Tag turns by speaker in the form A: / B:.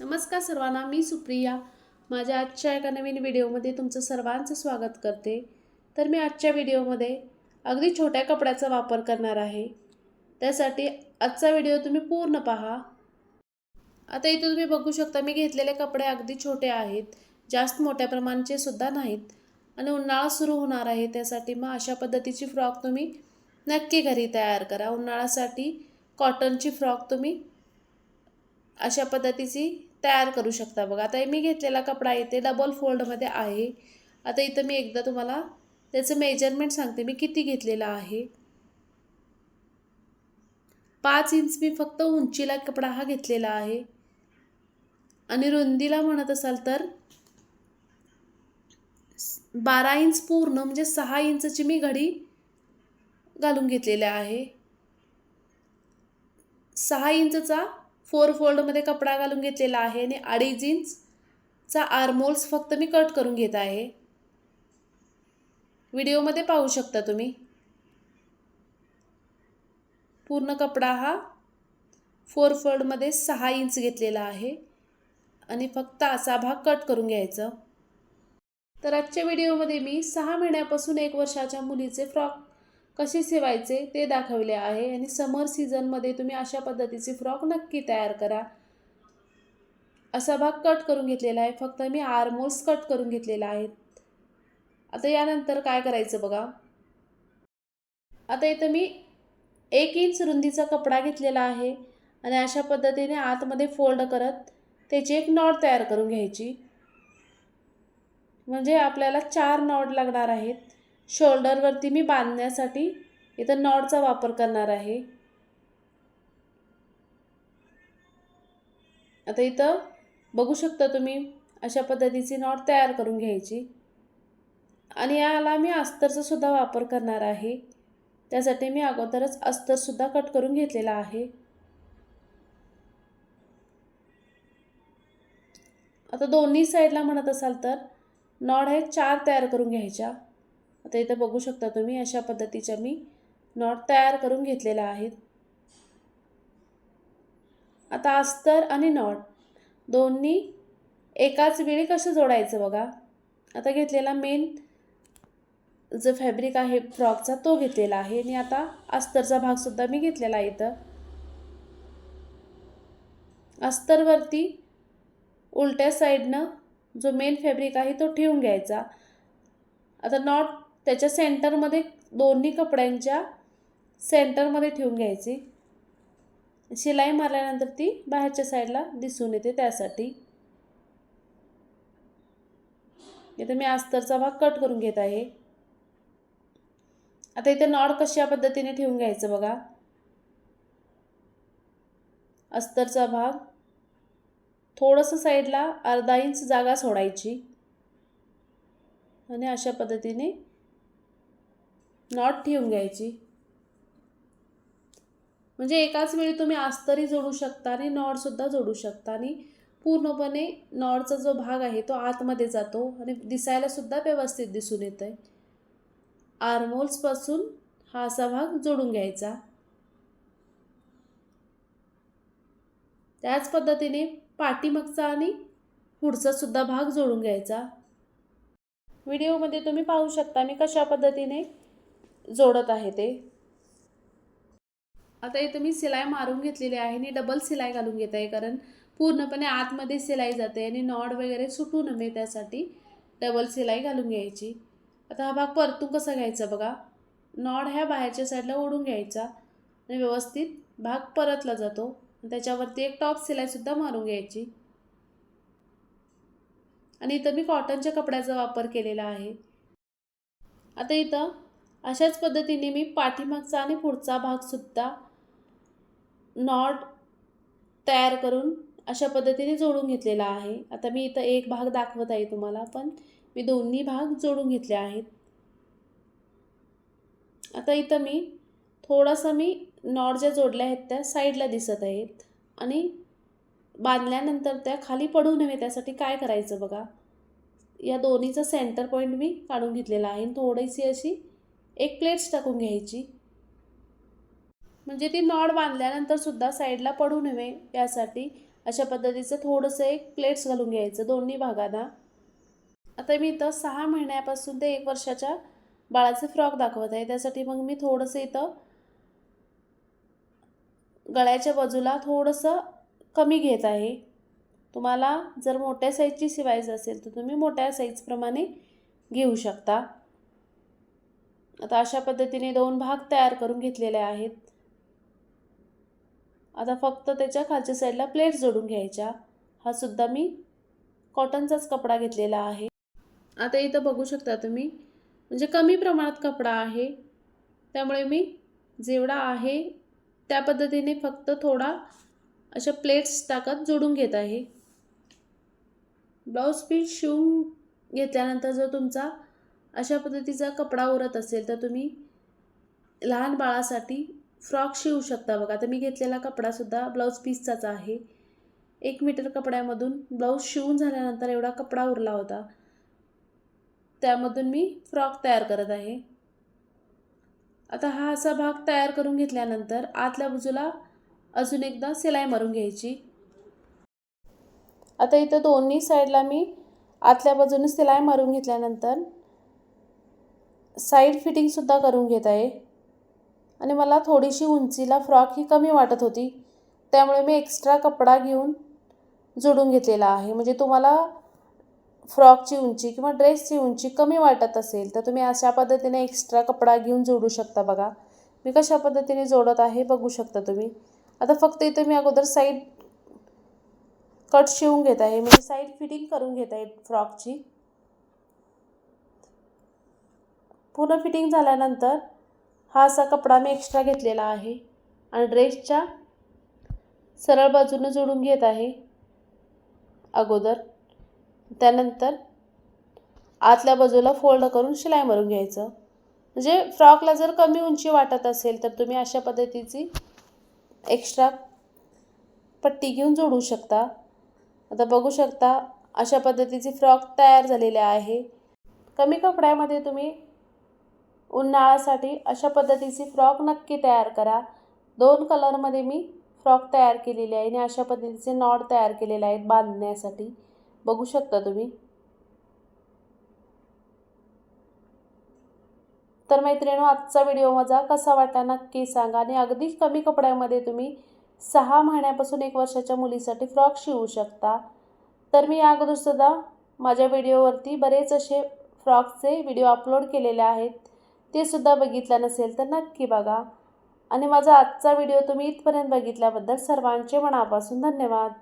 A: नमस्कार सर्वांना मी सुप्रिया. माझ्या आजच्या एका नवीन व्हिडिओमध्ये तुमचं सर्वांचं स्वागत करते. तर मी आजच्या व्हिडिओमध्ये अगदी छोट्या कपड्याचा वापर करणार आहे. त्यासाठी आजचा व्हिडिओ तुम्ही पूर्ण पहा. आता इथं तुम्ही बघू शकता मी घेतलेले कपडे अगदी छोटे आहेत. जास्त मोठ्या प्रमाणाचे सुद्धा नाहीत. आणि उन्हाळा सुरू होणार आहे त्यासाठी मग अशा पद्धतीची फ्रॉक तुम्ही नक्की घरी तयार करा. उन्हाळ्यासाठी कॉटनची फ्रॉक तुम्ही अशा पद्धतीची तयार करू शकता बघा. आता मी घेतलेला कपडा इथे डबल फोल्डमध्ये आहे. आता इथं मी एकदा तुम्हाला त्याचं मेजरमेंट सांगते. मी किती घेतलेला आहे? पाच इंच मी फक्त उंचीला कपडा हा घेतलेला आहे. आणि रुंदीला म्हणत असाल तर बारा इंच पूर्ण म्हणजे सहा इंचची मी घडी घालून घेतलेल्या आहे. सहा इंचचा फोर फोल्डमध्ये कपडा घालून घेतलेला आहे आणि अडीच इंचचा आर्मोल्स फक्त मी कट करून घेत आहे. व्हिडिओमध्ये पाहू शकता तुम्ही. पूर्ण कपडा हा फोर फोल्डमध्ये सहा इंच घेतलेला आहे आणि फक्त असा भाग कट करून घ्यायचा. तर आजच्या व्हिडिओमध्ये मी सहा महिन्यापासून एक वर्षाच्या मुलीचे फ्रॉक कसे शिवायचे ते दाखवले आहे आणि समर सीझनमध्ये तुम्ही अशा पद्धतीचे फ्रॉक नक्की तयार करा. असा भाग कट करून घेतलेला आहे. फक्त मी आरमोल्स कट करून घेतलेला आहे. आता यानंतर काय करायचं बघा. आता इथं मी एक इंच रुंदीचा कपडा घेतलेला आहे आणि अशा पद्धतीने आतमध्ये फोल्ड करत त्याची एक नॉट तयार करून घ्यायची. म्हणजे आपल्याला चार नॉट लागणार आहेत. शोल्डरवरती मी बांधण्यासाठी इथं नॉडचा वापर करणार आहे. आता इथं बघू शकता तुम्ही अशा पद्धतीची नॉट तयार करून घ्यायची. आणि याला मी अस्तरचा सुद्धा वापर करणार आहे. त्यासाठी मी अगोदरच अस्तरसुद्धा कट करून घेतलेला आहे. आता दोन्ही साईडला म्हणत असाल तर नॉड हे चार तयार करून घ्यायच्या. आता इथं बघू शकता तुम्ही अशा पद्धतीच्या मी नॉट तयार करून घेतलेला आहेत. आता अस्तर आणि नॉट दोन्ही एकाच वेळी कसं जोडायचं बघा. आता घेतलेला मेन जो फॅब्रिक आहे फ्रॉकचा तो घेतलेला आहे. आणि आता अस्तरचा भागसुद्धा मी घेतलेला आहे इथं. अस्तरवरती उलट्या साईडनं जो मेन फॅब्रिक आहे तो ठेवून घ्यायचा. आता नॉट त्याच्या सेंटरमध्ये दोन्ही कपड्यांच्या सेंटरमध्ये ठेवून घ्यायची. शिलाई मारल्यानंतर ती बाहेरच्या साईडला दिसून येते त्यासाठी. इथं मी अस्तरचा भाग कट करून घेत आहे. आता इथे नॉड कशा पद्धतीने ठेवून घ्यायचं बघा. अस्तरचा भाग थोडंसं साईडला अर्धा इंच जागा सोडायची. आणि अशा पद्धतीने नॉट ठेवून घ्यायची. म्हणजे एकाच वेळी तुम्ही आस्तरी जोडू शकता आणि नॉडसुद्धा जोडू शकता आणि पूर्णपणे नॉडचा जो भाग आहे तो आतमध्ये जातो आणि दिसायलासुद्धा व्यवस्थित दिसून येतं आहे आर्मोल्सपासून हा असा भाग जोडून घ्यायचा. त्याच पद्धतीने पाठीमागचा आणि पुढचा सुद्धा भाग जोडून घ्यायचा. व्हिडिओमध्ये तुम्ही पाहू शकता मी कशा पद्धतीने जोडत आहे ते. आता इथं मी सिलाई मारून घेतलेली आहे. आणि डबल सिलाई घालून घेत आहे. कारण पूर्णपणे आतमध्ये सिलाई जाते आणि नॉड वगैरे सुटू नये त्यासाठी डबल सिलाई घालून घ्यायची. आता हा भाग परतून कसा घ्यायचा बघा. नॉड ह्या बाहेरच्या साईडला ओढून घ्यायचा. आणि व्यवस्थित भाग परतला जातो. त्याच्यावरती एक टॉप सिलाईसुद्धा मारून घ्यायची. आणि इथं मी कॉटनच्या कपड्याचा वापर केलेला आहे. आता इथं अशाच पद्धतीने मी पाठीमागचा आणि पुढचा भागसुद्धा नॉट तयार करून अशा पद्धतीने जोडून घेतलेला आहे. आता मी इथं एक भाग दाखवत आहे तुम्हाला पण मी दोन्ही भाग जोडून घेतले आहेत. आता इथं मी थोडासा मी नॉट ज्या जोडल्या आहेत त्या साईडला दिसत आहेत आणि बांधल्यानंतर त्या खाली पडू नये त्यासाठी काय करायचं बघा. या दोन्हीचा सेंटर पॉईंट मी काढून घेतलेला आहे थोडीशी अशी एक प्लेट्स टाकून घ्यायची. म्हणजे ती नॉड बांधल्यानंतर सुद्धा साईडला पडू नये यासाठी अशा पद्धतीचं थोडंसं एक प्लेट्स घालून घ्यायचं दोन्ही भागांना. आता मी इथं सहा महिन्यापासून ते एक वर्षाच्या बाळाचे फ्रॉक दाखवत आहे. त्यासाठी मग मी थोडंसं इथं गळ्याच्या बाजूला थोडंसं कमी घेत आहे. तुम्हाला जर मोठ्या साईजची शिवायचं असेल तर तुम्ही मोठ्या साईजप्रमाणे घेऊ शकता. आता अशा पद्धतीने दोन भाग तयार करून घेतलेले आहेत. आता फक्त त्याच्या खालच्या साईडला प्लेट्स जोडून घ्यायच्या. हा सुद्धा मी कॉटनचाच कपडा घेतलेला आहे. आता इथं बघू शकता तुम्ही म्हणजे कमी प्रमाणात कपडा आहे. त्यामुळे मी जेवढा आहे त्या पद्धतीने फक्त थोडा अशा प्लेट्स टाकत जोडून घेत आहे. ब्लाऊज पीस शिवून घेतल्यानंतर जो तुमचा अशा पद्धतीचा कपडा उरत असेल तर तुम्ही लहान बाळासाठी फ्रॉक शिवू शकता बघा. आता मी घेतलेला कपडासुद्धा ब्लाऊज पीसचाच आहे. एक मीटर कपड्यामधून ब्लाऊज शिवून झाल्यानंतर एवढा कपडा उरला होता. त्यामधून मी फ्रॉक तयार करत आहे. आता हा असा भाग तयार करून घेतल्यानंतर आतल्या बाजूला अजून एकदा सिलाई मारून घ्यायची. आता इथं दोन्ही साईडला मी आतल्या बाजूने सिलाई मारून घेतल्यानंतर साईड फिटिंगसुद्धा करून घेत आहे. आणि मला थोडीशी उंचीला फ्रॉक ही कमी वाटत होती. त्यामुळे मी एक्स्ट्रा कपडा घेऊन जोडून घेतलेला आहे. म्हणजे तुम्हाला फ्रॉकची उंची किंवा ड्रेसची उंची कमी वाटत असेल तर तुम्ही अशा पद्धतीने एक्स्ट्रा कपडा घेऊन जोडू शकता बघा. मी कशा पद्धतीने जोडत आहे बघू शकता तुम्ही. आता फक्त इथं मी अगोदर साईड कट शिवून घेत आहे. म्हणजे साईड फिटिंग करून घेत आहे फ्रॉकची पूर्ण फिटिंग झाल्यानंतर हा असा कपडा मी एक्स्ट्रा घेतलेला आहे. आणि ड्रेसच्या सरळ बाजूनं जोडून घेत आहे. अगोदर. त्यानंतर आतल्या बाजूला फोल्ड करून शिलाई मारून घ्यायचं. म्हणजे फ्रॉकला जर कमी उंची वाटत असेल तर तुम्ही अशा पद्धतीची एक्स्ट्रा पट्टी घेऊन जोडू शकता. आता बघू शकता अशा पद्धतीची फ्रॉक तयार झालेले आहे. कमी कपड्यामध्ये तुम्ही उन्हाळ्यासाठी अशा पद्धतीची फ्रॉक नक्की तयार करा. दोन कलरमध्ये मी फ्रॉक तयार केलेले आहे आणि अशा पद्धतीचे नॉड तयार केलेले आहेत बांधण्यासाठी. बघू शकता तुम्ही. तर मैत्रिणींनो आजचा व्हिडिओ माझा कसा वाटला नक्की सांगा आणि अगदी कमी कपड्यामध्ये तुम्ही सहा महिन्यापासून एक वर्षाच्या मुलीसाठी फ्रॉक शिवू शकता. तर मी या अगोदरसुद्धा माझ्या व्हिडिओवरती बरेच असे फ्रॉकचे व्हिडिओ अपलोड केलेले आहेत. ते सुद्धा बघितलं नसेल तर नक्की बघा. आणि माझा आजचा व्हिडिओ तुम्ही इथपर्यंत बघितल्याबद्दल सर्वांचे मनापासून धन्यवाद.